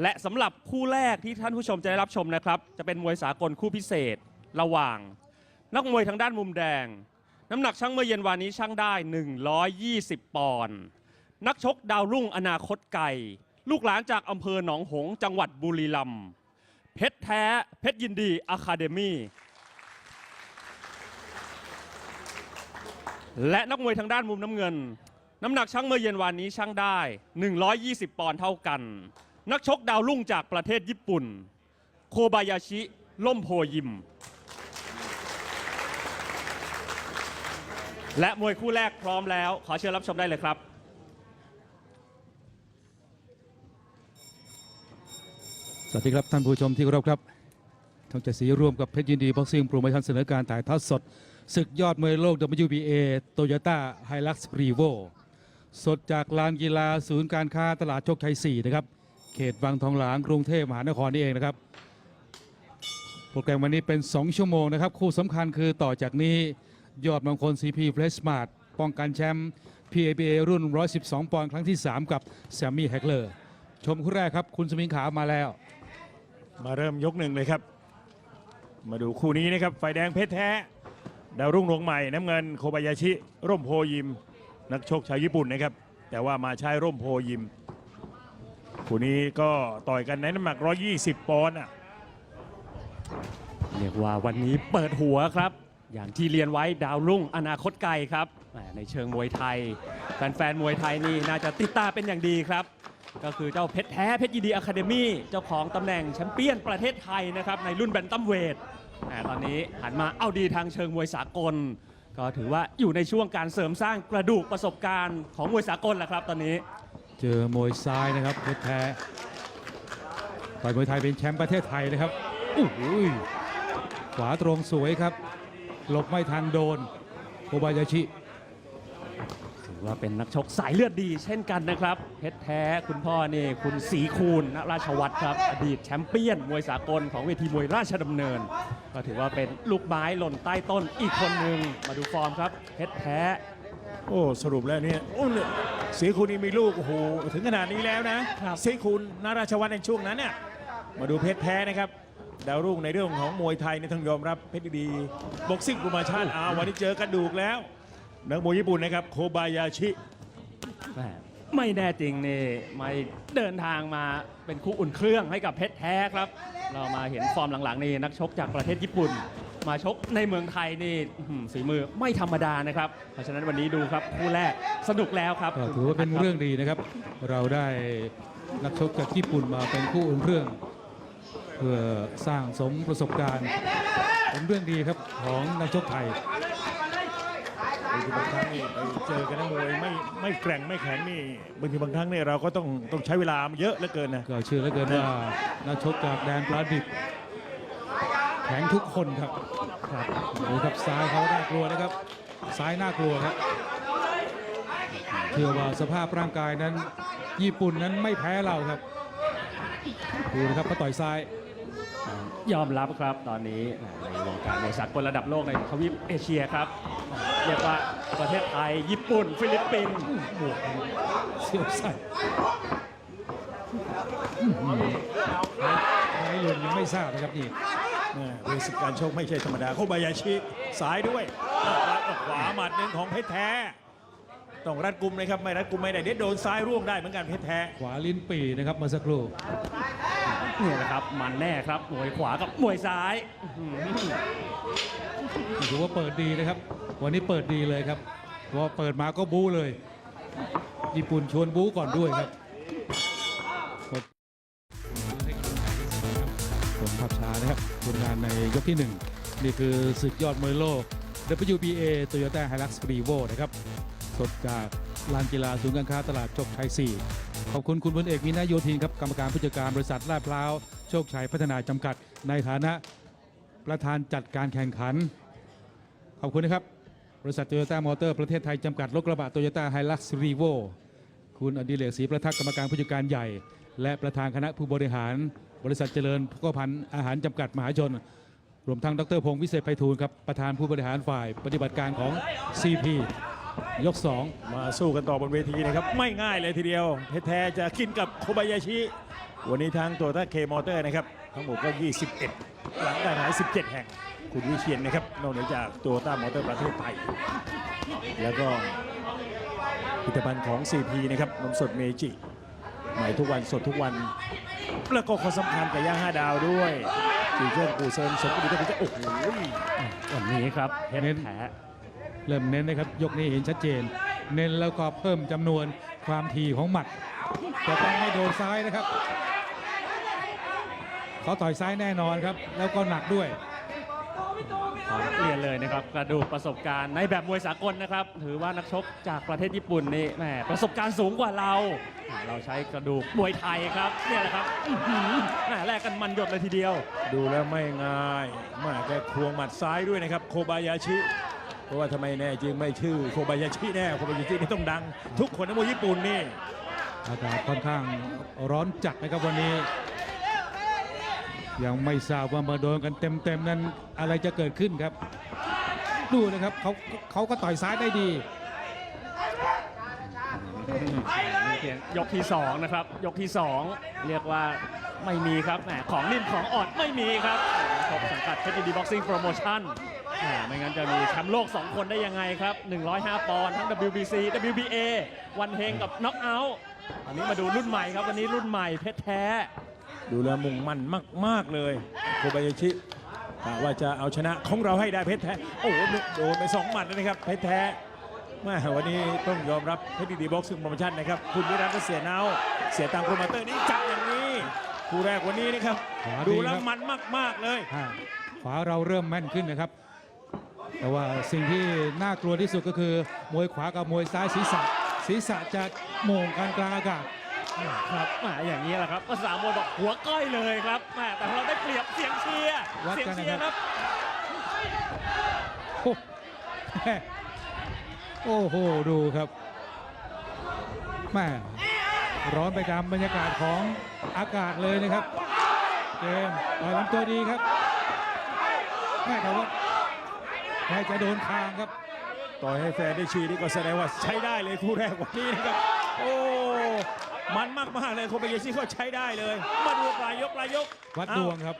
และสำหรับคู่แรกที่ท่านผู้ชมจะได้รับชมนะครับ จะเป็นมวยสากลคู่พิเศษ ระหว่าง นักมวยทางด้านมุมแดง น้ำหนักช่างเมื่อเย็นวานนี้ช่างได้ 120 ปอนด์นักชกดาวรุ่งอนาคตไกลลูกหลานจากอำเภอหนองหงส์จังหวัดบุรีรัมย์เพชรแท้ เพชรยินดีอะคาเดมี่และนักมวยทางด้านมุมน้ำเงิน น้ำหนักช่างเมื่อเย็นวานนี้ช่างได้ 120 ปอนด์เท่ากัน นักชกดาวรุ่งจากประเทศญี่ปุ่น โคบายาชิ ล่มโพยิม และมวยคู่แรกพร้อมแล้ว ขอเชิญรับชมได้เลยครับ สวัสดีครับท่านผู้ชมที่เคารพครับทองเจดสีร่วมกับเพชรยินดีบ็อกซิ่งโปรโมชั่นเสนอการถ่ายทอดสดศึกยอดมวยโลก WBA Toyota Hilux Revo สดจากลานกีฬาศูนย์การค้าตลาดโชคชัย 4 นะครับ เขตวังทองหลางกรุงเทพมหานครนี่เองนะครับ โปรแกรมวันนี้เป็น 2 ชั่วโมงนะครับ คู่สำคัญคือต่อจากนี้ยอดมงคล CP f l e s h m a r t ป้องกันแชมป์ PABA รุ่น 112 ปอนด์ครั้งที่ 3 กับแซมมี่แฮกเลอร์ ชมคู่แรกครับ คุณสมิงขาวมาแล้ว มาเริ่มยกหนึ่งเลยครับ มาดูคู่นี้นะครับ ไฟแดงเพชรแท้ ดาวรุ่งดวงใหม่น้ำเงินโคบายาชิ ร่มโพยิม นักชกชาวญี่ปุ่นนะครับ แต่ว่ามาใช้ร่มโพยิม คู่นี้ก็ต่อยกันในน้ำหนัก 120 ปอนด์อะเรียกว่าวันนี้เปิดหัวครับ อย่างที่เรียนไว้ดาวรุ่งอนาคตไกลครับแหมในเชิงมวยไทย แฟนๆมวยไทยนี่น่าจะติดตาเป็นอย่างดีครับ ก็คือเจ้าเพชรแท้เพชรยินดีอะคาเดมี่เจ้าของตำแหน่งแชมเปี้ยนประเทศไทยนะครับในรุ่นแบนตัมเวทตอนนี้หันมาเอาดีทางเชิงมวยสากล ก็ถือว่าอยู่ในช่วงการเสริมสร้างกระดูกประสบการณ์ของมวยสากลแหละครับ ตอนนี้ เจอมวยซ้ายนะครับเพชรแท้ต่อยมวยไทยเป็นแชมป์ประเทศไทยนะครับอู้หูยขวาตรงสวยครับ หลบไม่ทันโดนโคบายาชิถือว่าเป็นนักชกสายเลือดดีเช่นกันนะครับ เพชรแท้คุณพ่อนี่คุณศรีคูณณราชวัตรครับ อดีตแชมเปี้ยนมวยสากลของเวทีมวยราชดำเนิน ก็ถือว่าเป็นลูกไม้หล่นใต้ต้นอีกคนหนึ่งมาดูฟอร์มครับ เพชรแท้ โอ้สรุปแล้วเนี่ยโอ้เนี่ยเสียคุณนี่มีลูกโอ้โหถึงขนาดนี้แล้วนะครับ เสียคุณนาราชวัฒน์ในช่วงนั้นเนี่ยมาดูเพชรแท้นะครับดาวรุ่งในเรื่องของมวยไทยในยต้องยอมรับเพชรดีบ็อกซิ่งกุมาชาติอ้าววันนี้เจอกระดูกแล้วนักมวยญี่ปุ่นนะครับโคบายาชิ แหม่ไม่แน่จริงนี่ไม่เดินทางมาเป็นคู่อุ่นเครื่องให้กับเพชรแท้ครับ เรามาเห็นฟอร์มหลังๆนี่นักชกจากประเทศญี่ปุ่น มาชกในเมืองไทยนี่อื้อหือฝีมือไม่ธรรมดานะครับ เพราะฉะนั้นวันนี้ดูครับคู่แรกสนุกแล้วครับก็ถือว่าเป็นเรื่องดีนะครับ เราได้นักชกจากญี่ปุ่นมาเป็นคู่อุ่นเครื่อง เพื่อสร้างสมประสบการณ์เป็นเรื่องดีครับของนักชกไทยบางทีบางครั้งนี่ไปเจอกันนักมวยไม่ไม่แกร่งไม่แข็งนี่บางทีบางครั้งเนี่ยเราก็ต้องต้องใช้เวลาเยอะเหลือเกินนะก็เชื่อเหลือเกินว่านักชกจากแดนปลาดิบ แข็งทุกคนครับครับดูครับซ้ายเขาน่ากลัวนะครับ ซ้ายน่ากลัวครับเชื่อว่าสภาพร่างกายนั้น ญี่ปุ่นนั้นไม่แพ้เราครับดูนะครับเขาต่อยซ้าย ยอมรับครับตอนนี้ในวงการมวยสากลระดับโลกในทวีปเอเชียครับ เรียกว่าประเทศไทย ญี่ปุ่น ฟิลิปปินส์บวกกันเสียวใส่ไร้หล่นยังไม่ทราบนะครับนี่ เบสิกการชกไม่ใช่ธรรมดาโคบายาชิสายด้วยขวาหมัดหนึ่งของเพชรแท้ต้องรัดกุมนะครับไม่รัดกุมไม่ได้เด็ดโดนซ้ายร่วงได้เหมือนกันเพชรแท้ขวาลิ้นปีนะครับเมื่อสักครู่นี่นะครับมันแน่ครับมวยขวากับมวยซ้ายถือว่าเปิดดีนะครับ วันนี้เปิดดีเลยครับพราะเปิดมาก็บู๊เลย ญี่ปุ่นชวนบู๊ก่อนด้วยครับ ภาพช้านะครับผลงานในยกที่หนึ่งนี่คือศึกยอดมวยโลก WBA Toyota Hilux Revo นะครับ สดจากลานกีฬาศูนย์การค้าตลาดโชคชัย 4 ขอบคุณคุณพลเอกวินาโยธินครับกรรมการผู้จัดการบริษัทลาดพร้าว โชคชัยพัฒนาจำกัด ในฐานะประธานจัดการแข่งขัน ขอบคุณนะครับ บริษัทโตโยต้ามอเตอร์ประเทศไทยจำกัดรถกระบะโตโยต้าไฮลักซ์รีโวคุณอดิเรกศรีประทักษ์กรรมการผู้จัดการใหญ่ และประธานคณะผู้บริหาร บริษัทเจริญพกพันธ์อาหารจำกัดมหาชน รวมทั้งดรพงศ์วิเศษไพฑูรย์ครับประธานผู้บริหารฝ่ายปฏิบัติการของ CP ยก 2 มาสู้กันต่อบนเวทีนะครับ ไม่ง่ายเลยทีเดียว เพชรแท้จะกินกับโคบายาชิ วันนี้ทางตัวต้าเคมอเตอร์นะครับ ทั้งหมดก็ 21 หลังการหาย 17 แห่ง คุณวิเชียนนะครับ นอกเหนือจากตัวต้ามอเตอร์ประเทศไทย แล้วก็ผลิตภัณฑ์ของ CP นะครับนมสดเมจิ ใหม่ทุกวันสดทุกวัน แล้วก็คนสำคัญกับย่างห้าดาวด้วยจีเจิ้นกูเซินสมบูรณ์ที่โอ้โหวันนี้ครับเพชรแท้เริ่มเน้นนะครับ ยกนี้เห็นชัดเจน เน้นแล้วก็เพิ่มจำนวนความถี่ของหมัดแต่ต้องไม่โดนซ้ายนะครับเขาต่อยซ้ายแน่นอนครับ แล้วก็หนักด้วย ขอเรียนเลยนะครับกระดูกประสบการณ์ในแบบมวยสากลนะครับถือว่านักชกจากประเทศญี่ปุ่นนี่แหมประสบการณ์สูงกว่าเราอ่าเราใช้กระดูกมวยไทยครับเนี่ยแหละครับอื้อหือแหมแลกกันมันหยดเลยทีเดียว ดูแล้วไม่ง่ายแมาแกควงหมัดซ้ายด้วยนะครับ โคบายาชิ เพราะว่าทำไมแน่จริงไม่ชื่อโคบายาชิแน่โคบายาชินี่ต้องดัง ทุกคนในมวยญี่ปุ่นนี่ อากาศค่อนข้างร้อนจัดนะครับวันนี้ ยังไม่ทราบว่ามาโดนกันเต็มๆนั้นอะไรจะเกิดขึ้นครับ ดูนะครับเขาเขาก็ต่อยซ้ายได้ดียยกที่2นะครับ ยกที่2เรียกว่าไม่มีครับแหมของนิ่มของอ่อนไม่มีครับชกสังกัดเพชรดีบ็อกซิ่งโปรโมชั่นแหมไม่งั้นจะมีแชมป์โลก 2 คนได้ยังไงครับ 105 ปอนด์ทั้ง WBC WBA วันเฮงกับน็อกเอาท์อันนี้มาดูรุ่นใหม่ครับ วันนี้รุ่นใหม่เพชรแท้ ดูแล้วมุ่งมั่นมาก ๆ เลยโคบายาชิกะว่าจะเอาชนะของเราให้ได้เพชรแท้ โอ้โหโดนไปสองหมัดแล้วนะครับเพชรแท้แม่วันนี้ต้องยอมรับเพชรดีบ็อกซิ่งโปรโมชั่นนะครับ คุณวิรัตก็เสียเนาเสียตังค์โปรโมเตอร์นี่จัดอย่างนี้คู่แรกวันนี้นะครับ ขวาดีดูแล้วครับ มันมาก ๆ เลย อ่าขวาเราเริ่มแม่นขึ้นนะครับ แต่ว่าสิ่งที่น่ากลัวที่สุดก็คือ มวยขวากับมวยซ้ายศีรษะ ศีรษะจะโหม่งกันกลางอากาศ ครับแหมอย่างนี้แหละครับภาษามวยบอกหัวก้อยเลยครับแหมแต่เราได้เปรียบเสียงเชียร์วัดเสียงกันนะครับเชียร์ครับโอ้แม่โอ้โห ดูครับแม่ร้อนไปตามบรรยากาศของอากาศเลยนะครับ เกมต่อยลำตัวดีครับแม่แต่ว่าแม่จะโดนคางครับ ต่อยให้แฟนได้ชีนี่ก็แสดงว่าใช้ได้เลยคู่แรกวันนี้นะครับ โอ้ มันมากๆเลยโคบายาชิก็ใช้ได้เลย มาดูปลายยกปลายยกวัดดวงครับ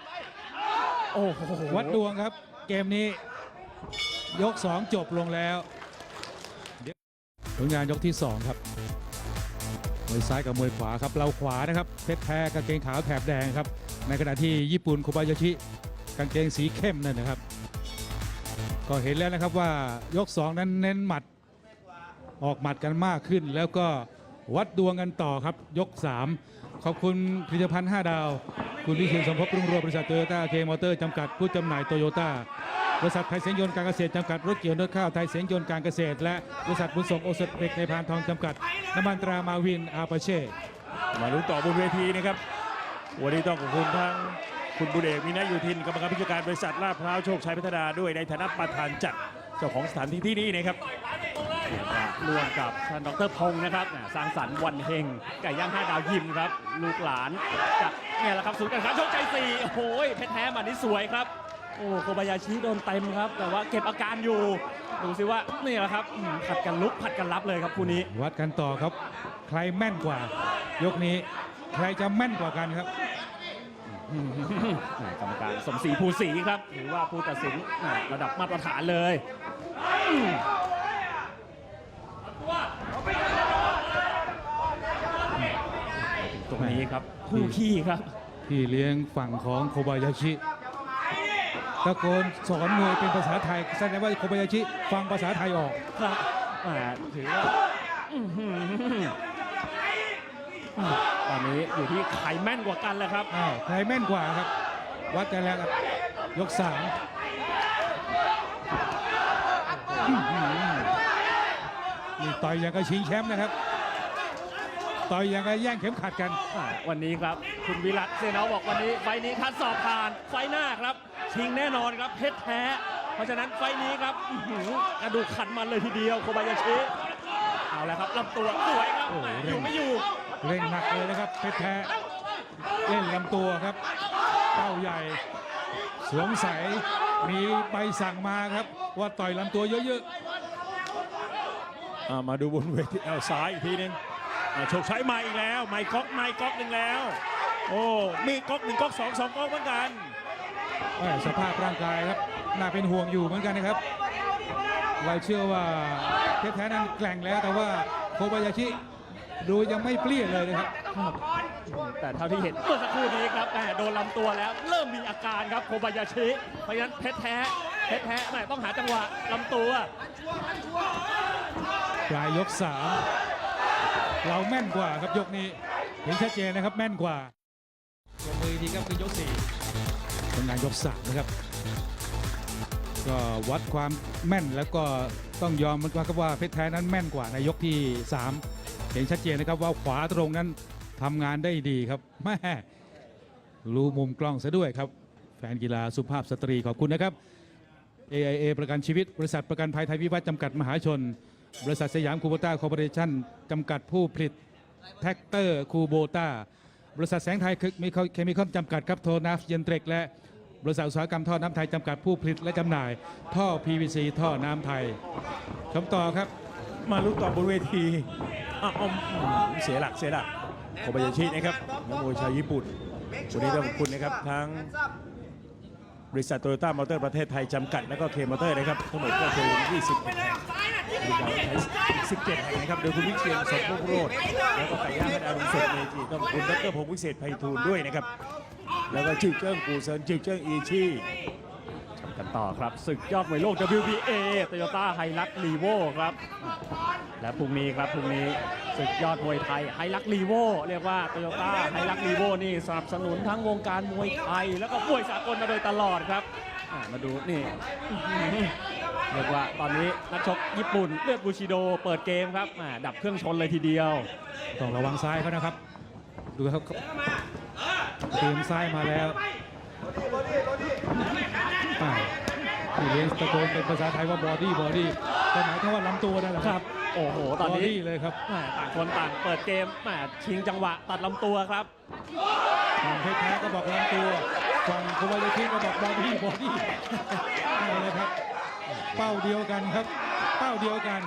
โอ้โหวัดดวงครับ เกมนี้ ยก 2 จบลงแล้วเดี๋ยวผลงานยกที่ 2 ครับมวยซ้ายกับมวยขวาครับเราขวานะครับเพชรแท้กางเกงขาวแถบแดงครับ ในขณะที่ญี่ปุ่นโคบายาชิกางเกงสีเข้มนั่นนะครับ ก็เห็นแล้วนะครับว่ายก 2 นั้นเน้นหมัดออกหมัดกันมากขึ้นแล้วก็ วัดดวงกันต่อครับ ยก 3 ขอบคุณผลิตภัณฑ์ 5 ดาว คุณวิเชียนสมภพรุ่งโรจน์บริษัทโตโยต้าเคมอเตอร์จำกัดผู้จำหน่ายโตโยต้าบริษัทไทยเสียงยนต์การเกษตรจำกัดรถเกี่ยวรถข้าวไทยเสียงยนต์การเกษตร และบริษัทบุญส่งโอสถเด็กในพานทองจำกัดน้ำมันตรามาวินอาปาเช่มาลุ้นต่อบนเวทีนะครับวันนี้ต้องขอบคุณทั้งคุณบุเอกวินัยอยู่ทินกรรมการผู้จัดการบริษัทลาดพร้าวโชคชัยพัฒนาด้วยในฐานะประธานจัดเจ้าของสถานที่ที่นี่นะครับ ร่วมกับท่านดรพงศ์นะครับแหมสร้างสรรค์วันเฮงไก่ย่างห้าดาวยิมครับ ลูกหลานจากเนี่ยแหละครับศูนย์การค้าโชคชัยสี่โอ้โหเพชรแท้หมานี่สวยครับ โอ้โคบายาชิโดนเต็มครับ แต่ว่าเก็บอาการอยู่ดูสิว่านี่แหละครับอืมผัดกันลุกผัดกันรับเลยครับคู่นี้ วัดกันต่อครับ ใครแม่นกว่า ยกนี้ใครจะแม่นกว่ากันครับแหมกรรมการสมศรีภูศรีครับ หรือว่าผู้ตัดสินแหมระดับมาตรฐานเลยอืม ตรงนี้ครับคู่ขี้ครับ พี่เลี้ยงฝั่งของโคบายาชิตะโกนสอนมวยเป็นภาษาไทยแสดงว่าโคบายาชิฟังภาษาไทยออกครับแหมถือว่าอื้อหือตอนนี้อยู่ที่ใครแม่นกว่ากันแล้วครับอ้าวใครแม่นกว่าครับ วัดกันแล้วครับยกสามอื้อหือ นี่ต่อยอย่างกับชิงแชมป์นะครับ ต่อยอย่างกับแย่งเข็มขัดกัน อ่าวันนี้ครับ คุณวิรัตเซนเอาบอกวันนี้ไฟล์นี้คัดสอบผ่าน ไฟล์หน้าครับ ชิงแน่นอนครับเพชรแท้ เพราะฉะนั้นไฟล์นี้ครับอื้อหือกระดูกขันมันเลยทีเดียวโคบายาชิเอาแล้วครับลำตัวสวยครับโอ้โหแหมอยู่ไม่อยู่เล่นหนักเลยนะครับเพชรแท้เล่นลำตัวครับเป้าใหญ่ สวมใสยมีใบสั่งมาครับ ว่าต่อยลำตัวเยอะ อ่ามาดูบนเวทีเอาซ้ายอีกทีหนึงอ่าโชคชัยมาอีกแล้วไมค์ก๊อกไมค์ก๊อกหนึ่งแล้ว โอ้มีก๊อกหนึ่งก๊อกสองสองก๊อกเหมือนกันแม่สภาพร่างกายครับน่าเป็นห่วงอยู่เหมือนกันนะครับ เราเชื่อว่าเพชรแท้นั้นแกร่งแล้วแต่ว่าโคบายาชิดูยังไม่เปลี่ยนเลยนะครับ แต่เท่าที่เห็นเมื่อสักครู่นี้ครับแหมโดนลำตัวแล้ว เริ่มมีอาการครับโคบายาชิเพราะฉะนั้นเพชรแท้เพชรแท้แหมต้องหาจังหวะลำตัว ปลายยกสามเราแม่นกว่าครับยกนี้เห็นชัดเจนนะครับแม่นกว่าลงมือดีครับคือยกสี่ทำงานยกสามนะครับ ก็วัดความแม่นแล้วก็ต้องยอมมันว่าครับว่าเพชรแท้นั้นแม่นกว่าในยกที่ 3 เห็นชัดเจนนะครับว่าขวาตรงนั้นทำงานได้ดีครับแม่รู้มุมกล้องซะด้วยครับ แฟนกีฬาสุภาพสตรีขอบคุณนะครับ AIA ประกันชีวิต บริษัทประกันภัยไทยพิวัฒน์จำกัดมหาชน บริษัทสยามคูโบต้าคอร์ปอเรชั่นจำกัดผู้ผลิตแท็กเตอร์คูโบต้าบริษัทแสงไทยมีเคมีคอมจำกัดครับโทนัฟเยนเทรกและบริษัทอุตสาหกรรมท่อน้ำไทยจำกัดผู้ผลิตและจำหน่าย ท่อ PVC ท่อน้ำไทยคำต่อครับ มาลุ้นต่อบนเวทีอ้าวอืมเสียหลักเสียหลักโคบายาชินะครับนักมวยชาวญี่ปุ่นวันนี้ต้องขอบคุณนะครับทั้งบริษัทโตโยต้ามอเตอร์ประเทศไทยจำกัด แล้วก็เคมอเตอร์นะครับทั้งหมดก็คือ20 แห่งมีการใช้17 แห่งนะครับ โดยคุณวิเชียนสมภพโรดแล้วก็ไก่ย่างพระดาวลุงสดเมจิต้องขอบคุณดรพงศ์วิเศษไพฑูรย์ด้วยนะครับ แล้วก็ชื่อเจิ้งกูเซินชื่อเจิ้งอีชี่กันต่อครับ ศึกยอดมวยโลก WBA Toyota h i l u x r e v o ครับ และพรุ่งนี้ครับพรุ่งนี้ศึกยอดมวยไทย h i l u x r e v o เรียกว่า Toyota h i l u x r e v o นี่สนับสนุนทั้งวงการมวยไทย แล้วก็มวยสากลมาโดยตลอดครับมาดูนี่ เรียกว่าตอนนี้นักชกญี่ปุ่นเลือดบูชิโดเปิดเกมครับอ่าดับเครื่องชนเลยทีเดียว ต้องระวังซ้ายเขานะครับ ดูครับเตรียมซ้ายมาแล้วอ่าที่เลี้ยงตะโกนเป็นภาษาไทยว่าบอดี้บอดี้ก็หมายถึงว่าลำตัวนั่นแหละครับ โอ้โห ตอนบอนี้ดี้เลยครับแหม่ต่างคนต่างเปิดเกมแหม่ชิงจังหวะตัดลำตัวครับฝั่งเพชรแท้ก็บอกลำตัวฝั่งโคบายาชิก็บอกบอดี้บอดี้นี่เลยครับ เป้าเดียวกันครับ เป้าเดียวกัน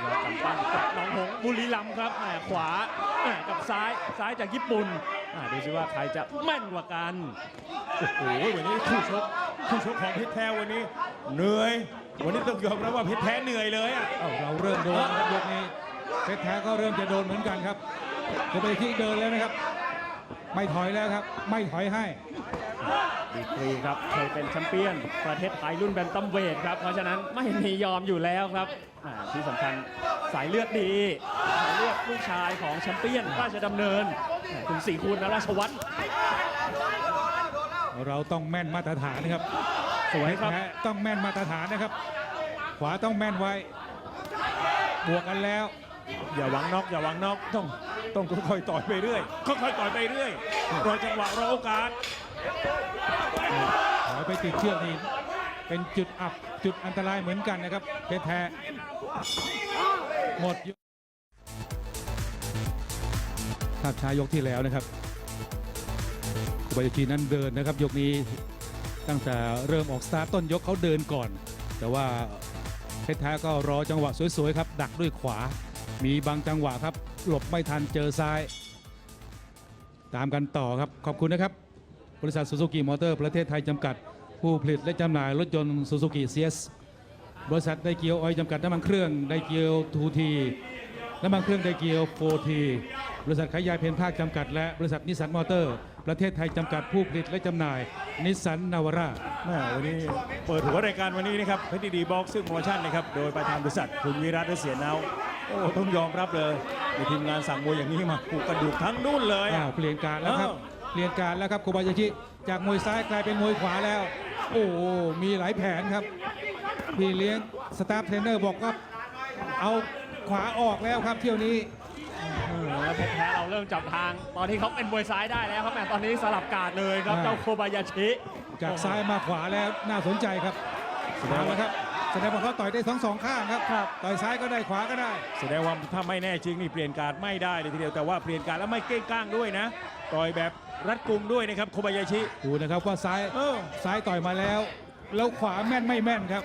เดียวกันปั้นกับน้องหงส์บุรีรัมย์ครับแหมขวาแหมกับซ้ายซ้ายจากญี่ปุ่นอ่าดูสิว่าใครจะแม่นกว่ากันโอ้โหวันนี้คู่ชกคู่ชกของเพชรแท้วันนี้เหนื่อย วันนี้ต้องยอมรับว่าเพชรแท้เหนื่อยเลยอะเอ้าเราเริ่มโดนนะครับยกนี้เพชรแท้ก็เริ่มจะโดนเหมือนกันครับโคบายาชิเดินแล้วนะครับ ไม่ถอยแล้วครับ ไม่ถอยให้ ดีกรีครับเคยเป็นแชมเปี้ยน ประเทศไทยรุ่นแบนตัมเวทครับ เพราะฉะนั้นไม่มียอมอยู่แล้วครับอ่าที่สำคัญสายเลือดดีสายเลือดลูกชายของแชมเปี้ยนราชดำเนินอ่าคุณสีคูณนราชวัฒน์เราต้องแม่นมาตรฐานนะครับสวยครับแพ้ต้องแม่นมาตรฐานนะครับ ขวาต้องแม่นไว้ บวกกันแล้ว อย่าหวังน็อกอย่าหวังน็อกต้องต้องค่อยๆต่อยไปเรื่อยค่อยๆต่อยไปเรื่อยรอจังหวะรอโอกาส ถอยไปติดเชือกนี่เป็นจุดอับจุดอันตรายเหมือนกันนะครับเพชรแท้หมดยกภาพช้ายกที่แล้วนะครับคุบายชินั้นเดินนะครับ ยกนี้ตั้งแต่เริ่มออกสตาร์ทต้นยกเขาเดินก่อน แต่ว่าเพชรแท้ก็รอจังหวะสวยๆครับ ดักด้วยขวา มีบางจังหวะครับ หลบไม่ทันเจอซ้าย ตามกันต่อครับขอบคุณนะครับ บริษัทซูซูกิมอเตอร์ประเทศไทยจำกัด ผู้ผลิตและจำหน่ายรถยนต์ซูซูกิเซียสบริษัทไดเกียวออยล์จำกัดน้ำมันเครื่องไดเกียวทูทีน้ำมันเครื่องไดเกียวโฟทีบริษัทขายยาเพนภาคจำกัด และบริษัทนิสสันมอเตอร์ ประเทศไทยจำกัดผู้ผลิตและจำหน่าย นิสสันนาวาร่าแม่วันนี้เปิดหัวรายการวันนี้นะครับเพชรดีบ็อกซึ่งโปรโมชั่นนะครับโดยประธานบริษัทคุณวิรัตและเสียเนาโอ้ต้องยอมรับเลยในทีมงานสั่งมวยอย่างนี้มาผูกกระดูกทั้งนู่นเลยอ้าอะวเปลี่ยนการแล้วครับ เออเปลี่ยนการแล้วครับโคบายาชิจากมวยซ้ายกลายเป็นมวยขวาแล้ว โอ้โหมีหลายแผนครับ พี่เลี้ยงสตาฟเทรนเนอร์บอกว่าเอาขวาออกแล้วครับเที่ยวนี้อืมแล้วเพชรแท้เราเริ่มจับทาง ตอนที่เขาเป็นมวยซ้ายได้แล้วครับแหมตอนนี้สลับการดเลยครับอ่าเจ้าโคบายาชิจากซ้ายมาขวาแล้วน่าสนใจครับเอาละครับแสดงว่าเขาต่อยได้ทั้งสองข้างครับ ต่อยซ้ายก็ได้ขวาก็ได้ แสดงว่าถ้าไม่แน่จริงนี่เปลี่ยนการดไม่ได้เลยทีเดียวแต่ว่าเปลี่ยนการดแล้วไม่เก้งก้างด้วยนะ ต่อยแบบ รัดกุมด้วยนะครับโคบายาชิ ดูนะครับว่าซ้ายเออ ซ้ายต่อยมาแล้ว แล้วขวาแม่นไม่แม่นครับ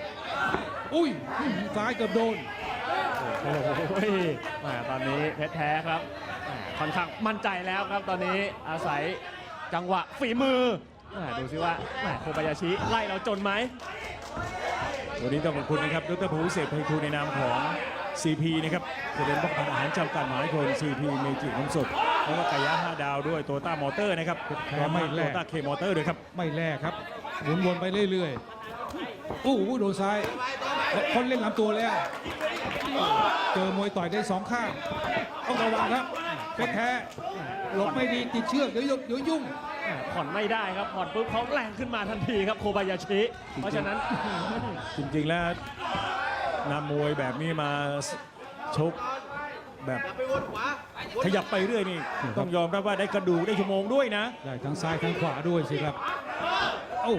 อุ้ยซ้ายเกือบโดน โอ้โหแหมตอนนี้เพชรแท้ครับแหมค่อนข้างมั่นใจแล้วครับตอนนี้อาศัยจังหวะฝีมือแหม่ดูซิว่าแหม่โคบายาชิไล่เราจนไหม วันนี้ต้องขอบคุณนะครับดรภูวิเศษไพฑูรย์ในนามของ CP นะครับจะเป็นป้องกันอาหารจำกัดมหาชน CP เมจิน้ำสด แล้วก็ไก่ย่างห้าดาวด้วยโตต้ามอเตอร์นะครับแพ้ไม่แลโตกต้าเคมอเตอร์ด้วยครับไม่แลกครับหมุนวนไปเรื่อยๆโอ้โหโดนซ้ายคนเล่นลำตัวแล้ว เจอมวยต่อยได้สองข้างต้องระวังครับเป็นแท้หลบไม่ดีติดเชือกเดี๋ยวยุ่งเดี๋ยวยุ่งแหม่ผ่อนไม่ได้ครับ ผ่อนปุ๊บเขาแรงขึ้นมาทันทีครับโคบายาชิ เพราะฉะนั้น จริงๆแล้วนำมวยแบบนี้มาชกแบบ ขยับไปเรื่อยนี่ ต้องยอมรับว่าได้กระดูกได้ชั่วโมงด้วยนะ ได้ทั้งซ้ายทั้งขวาด้วยสิครับโอ้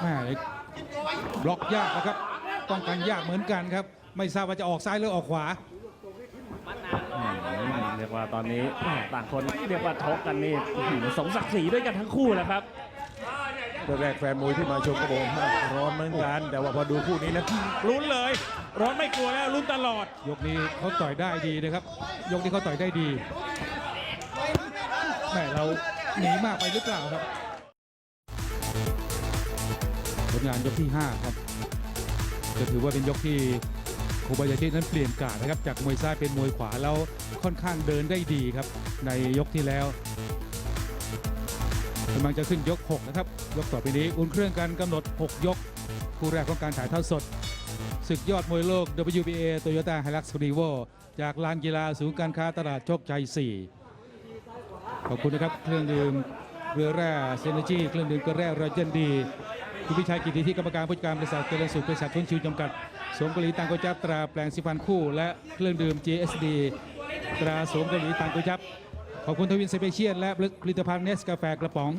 แม่บล็อกยากนะครับป้องกันยากเหมือนกันครับ ไม่ทราบว่าจะออกซ้ายหรือออกขวาเรียกว่าตอนนี้แหม่ต่างคนเรียกว่าทกกันนี่อื้อหือสมศักดิ์ศรีด้วยกันทั้งคู่แหละครับ แรกๆแฟนมวยที่มาชมก็บอกว่าร้อนเหมือนกัน แต่ว่าพอดูคู่นี้แล้วลุ้นเลย ร้อนไม่กลัวแล้วลุ้นตลอด ยกนี้เขาต่อยได้ดีนะครับ ยกนี้เขาต่อยได้ดีแม่เราหนีมากไปหรือเปล่าครับผลงานยกที่ 5 ครับก็ถือว่าเป็นยกที่โคบายาชินั้นเปลี่ยนการดนะครับจากมวยซ้ายเป็นมวยขวาแล้วค่อนข้างเดินได้ดีครับ ในยกที่แล้ว กำลังจะขึ้นยก 6 นะครับ ยกต่อไปนี้อุ่นเครื่องกันกำหนด 6 ยก คู่แรกของการถ่ายทอดสดศึกยอดมวยโลก WBA Toyota Hilux Revo จากลานกีฬาศูนย์การค้าตลาดโชคชัย 4 ขอบคุณนะครับ เครื่องดื่มเรือแร่เซนจีเครื่องดื่มเกลือแร่รเจนดีคุณพิชัยกิติที่กรรมการผู้จัดการบริษัทเจริญสุขบริษัททุนชิวจำกัด สมกลีตังโกจับตราแปลงสิฟันคู่ และเครื่องดื่ม GSD ตราสมกลีตังโกจับ ขอบคุณทวินสเปเชียลและผลิตภัณฑ์เนสกาแฟกระป๋อง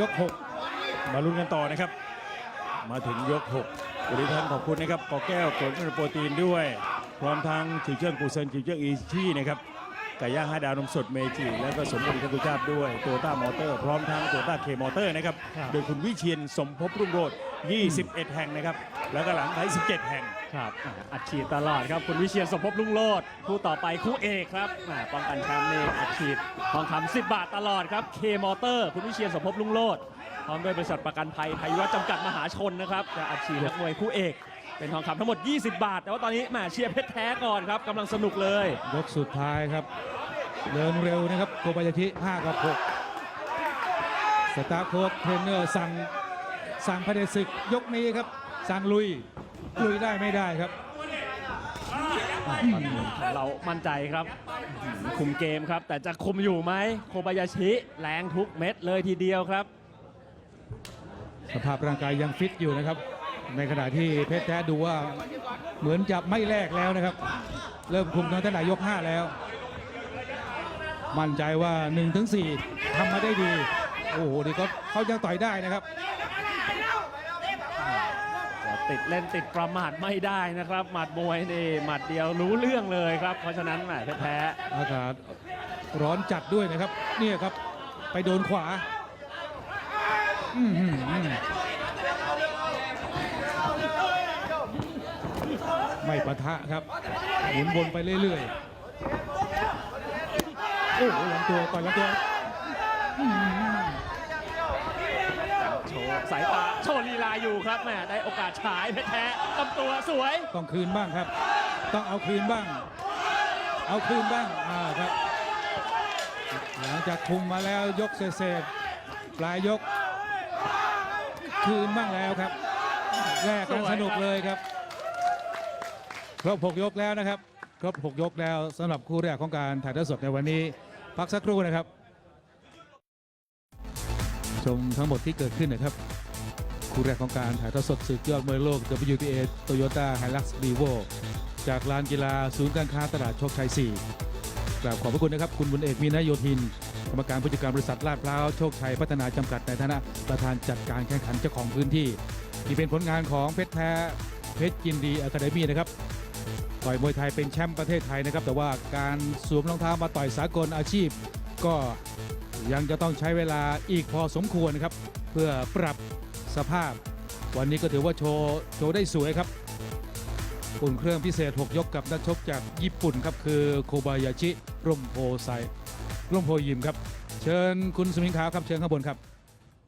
ยก 6 มาลุ้นกันต่อนะครับ มาถึงยก6วันนี้ท่านขอบคุณนะครับกอแก้วกรดโปรตีนด้วย พร้อมทั้งจิวเจิ้งกูเซินจิวเจิ้งอีชี่นะครับไก่ย่างห้าดาวนมสดเมจิแล้วก็สมบูรณ์กุชาติด้วยโตต้ามอเตอร์ พร้อมทั้งโตต้าเคมอเตอร์นะครับครับ โดยคุณวิเชียนสมภพรุ่งโรจน์21 แห่งนะครับ แล้วก็หลังไทย17 แห่ง ครับอัดฉีดตลอดครับคุณวิเชียนสมภพลุงโลดคู่ต่อไปคู่เอกครับป้องกันแชมป์นี่อัดฉีดทองคำ10 บาทตลอดครับเคมอเตอร์ คุณวิเชียนสมภพลุงโลดพร้อมด้วยบริษัทประกันภัยไทยวัฒน์จำกัดมหาชนนะครับจะอัดฉีดนักมวยคู่เอกเป็นทองคำทั้งหมด 20 บาท แต่ว่าตอนนี้แหมเชียร์เพชรแท้ก่อนครับกำลังสนุกเลย ยกสุดท้ายครับเดินเร็วนะครับโกบายาชิ5กับ 6 สตาร์โค้ชเทรนเนอร์สั่งสั่งพระเดศึกยกนี้ครับ สั่งลุย ลุยได้ไม่ได้ครับ เรามั่นใจครับอื้อหือคุมเกมครับ แต่จะคุมอยู่ไหมโคบายาชิแรงทุกเม็ดเลยทีเดียวครับ สภาพร่างกายยังฟิตอยู่นะครับ ในขณะที่เพชรแท้ดูว่าเหมือนจะไม่แลกแล้วนะครับ เริ่มคุมตั้งแต่ยก 5 แล้ว มั่นใจว่า 1-4ทำมาได้ดี โอ้โหนี่เขาเขายังต่อยได้นะครับจะ ติดเล่นติดประมาทไม่ได้นะครับ หมัดมวยนี่หมัดเดียวรู้เรื่องเลยครับ เพราะฉะนั้นแหมเพชรแท้อากาศร้อนจัดด้วยนะครับ เนี่ยครับไปโดนขวาอื้อหือไม่ปะทะครับหมุนวนไปเรื่อยๆ โอ้โหลำตัวต่อยลำตัว สายตาโชว์ลีลาอยู่ครับแหมได้โอกาสฉายเพชรแท้ลำตัวสวย ต้องคืนบ้างครับ ต้องเอาคืนบ้าง เอาคืนบ้างอ่าครับหลังจากคุมมาแล้วยกเศษปลายยก คืนบ้างแล้วครับแรกกันสนุกเลยครับครบ6ยกแล้วนะครับครบ6ยกแล้วสำหรับคู่แรกของการถ่ายทอดสดในวันนี้ พักสักครู่นะครับ ชมทั้งหมดที่เกิดขึ้นนะครับ คู่แรกของการถ่ายทอดสดศึกยอดมวยโลก WBA Toyota Hilux Revo จากลานกีฬาศูนย์การค้าตลาดโชคชัย 4 กราบขอบพระคุณนะครับ คุณบุญเอกมีนโยธิน กรรมการผู้จัดการบริษัทลาดพร้าวโชคชัยพัฒนาจำกัดในฐานะประธานจัดการแข่งขันเจ้าของพื้นที่ที่เป็นผลงานของเพชรแท้เพชรยินดีอะคาเดมี่นะครับต่อยมวยไทยเป็นแชมป์ประเทศไทยนะครับ แต่ว่าการสวมรองเท้ามาต่อยสากลอาชีพ ก็ยังจะต้องใช้เวลาอีกพอสมควรนะครับ เพื่อปรับ สภาพ วันนี้ก็ถือว่าโชว์โชว์ได้สวยครับอุ่นเครื่องพิเศษ 6 ยกกับนักชกจากญี่ปุ่นครับ คือโคบายาชิร่มโพไซร่มโพยิมครับ เชิญคุณสมิงขาวครับ เชิญข้างบนครับ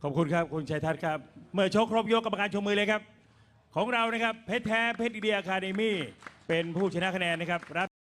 ขอบคุณครับ คุณชัยทัศน์ครับ เมื่อชกครบยกกรรมการชมมือเลยครับ ของเรานะครับเพชรแท้เพชรอิเดียคาเดมี่เป็นผู้ชนะคะแนนนะครับรับ